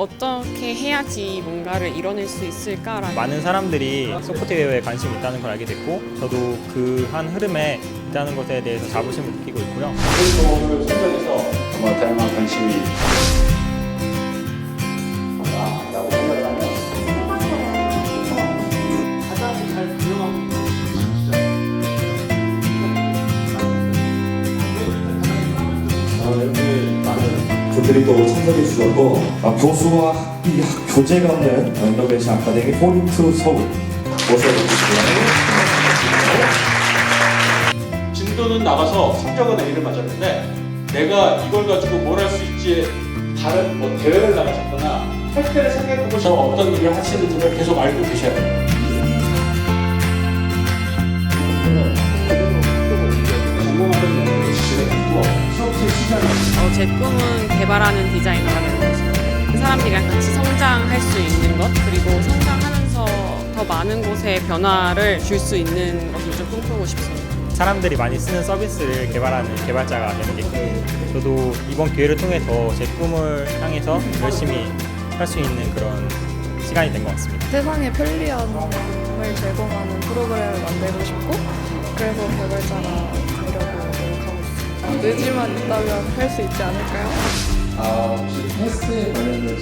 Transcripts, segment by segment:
어떻게 해야지 뭔가를 이뤄낼 수 있을까라는 많은 사람들이 소프트웨어에 관심이 있다는 걸 알게 됐고 저도 그 한 흐름에 있다는 것에 대해서 자부심을 느끼고 있고요. 활동을 선정해서 정말 다양한 관심이 분들이 또 참석해 주셨고 아, 교수와 학비, 학 교재가 없는 인더베이션 아카데미 포인트 서울 모셔주시고요. 진도는 나가서 성적은 A를 맞았는데 내가 이걸 가지고 뭘 할 수 있지 다른 뭐 대회를 나가셨거나 할 때를 생각해보셔서 어떤 일을 하시는지를 계속 알고 계셔야 돼요. 제 꿈은 개발하는 디자이너가 되는 것입니다. 사람들이랑 같이 성장할 수 있는 것 그리고 성장하면서 더 많은 곳에 변화를 줄 수 있는 것을 좀 꿈꾸고 싶습니다. 사람들이 많이 쓰는 서비스를 개발하는 개발자가 되는 게 꿈이고 저도 이번 기회를 통해서 제 꿈을 향해서 열심히 할 수 있는 그런 시간이 된 것 같습니다. 세상에 편리함을 제공하는 프로그램을 만들고 싶고 그래서 개발자가 의지만 있다면 할 수 있지 않을까요? 아, 혹시 테스트에 관련된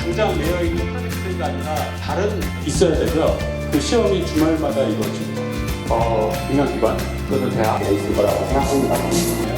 당장 되어 있는 프로젝트가 아니라 다른 있어야 되고요. 그 시험이 주말마다 이루어집니다. 어, 민간 기관 또는 대학에 있을 거라고 생각합니다.